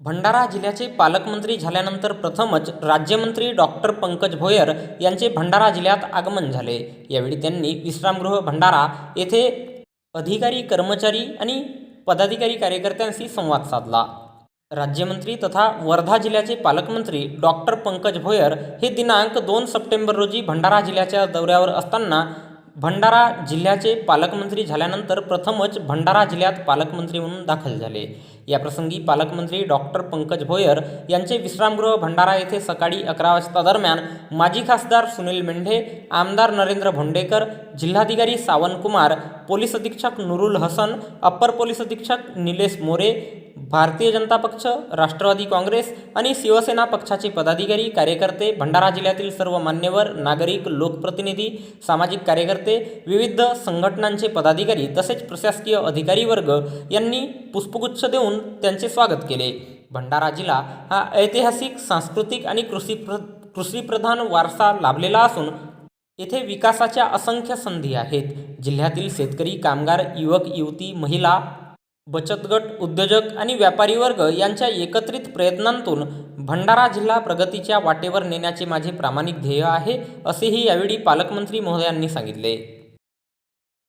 भंडारा जिल्ह्याचे पालकमंत्री झाल्यानंतर प्रथमच राज्यमंत्री डॉक्टर पंकज भोयर यांचे भंडारा जिल्ह्यात आगमन झाले. यावेळी त्यांनी विश्रामगृह भंडारा येथे अधिकारी कर्मचारी आणि पदाधिकारी कार्यकर्त्यांशी संवाद साधला. राज्यमंत्री तथा वर्धा जिल्ह्याचे पालकमंत्री डॉक्टर पंकज भोयर हे दिनांक दोन सप्टेंबर रोजी भंडारा जिल्ह्याच्या दौऱ्यावर असताना भंडारा जिल्ह्याचे पालकमंत्री झाल्यानंतर प्रथमच भंडारा जिल्ह्यात पालकमंत्री म्हणून दाखल झाले. याप्रसंगी पालकमंत्री डॉक्टर पंकज भोयर यांचे विश्रामगृह भंडारा येथे सकाळी अकरा वाजता दरम्यान माजी खासदार सुनील मेंढे आमदार नरेंद्र भोंडेकर जिल्हाधिकारी सावंतकुमार पोलीस अधीक्षक नुरुल हसन अप्पर पोलीस अधीक्षक निलेश मोरे भारतीय जनता पक्ष राष्ट्रवादी काँग्रेस आणि शिवसेना पक्षाचे पदाधिकारी कार्यकर्ते भंडारा जिल्ह्यातील सर्व मान्यवर नागरिक लोकप्रतिनिधी सामाजिक कार्यकर्ते विविध संघटनांचे पदाधिकारी तसेच प्रशासकीय अधिकारी वर्ग यांनी पुष्पगुच्छ देऊन त्यांचे स्वागत केले. भंडारा जिल्हा हा ऐतिहासिक सांस्कृतिक आणि कृषी प्र कृषीप्रधान वारसा लाभलेला असून येथे विकासाच्या असंख्य संधी आहेत. जिल्ह्यातील शेतकरी कामगार युवक युवती महिला बचत गट उद्योजक आणि व्यापारी वर्ग यांच्या एकत्रित प्रयत्नांतून भंडारा जिल्हा प्रगतीच्या वाटेवर नेण्याचे माझे प्रामाणिक ध्येय आहे असेही यावेळी पालकमंत्री महोदयांनी सांगितले.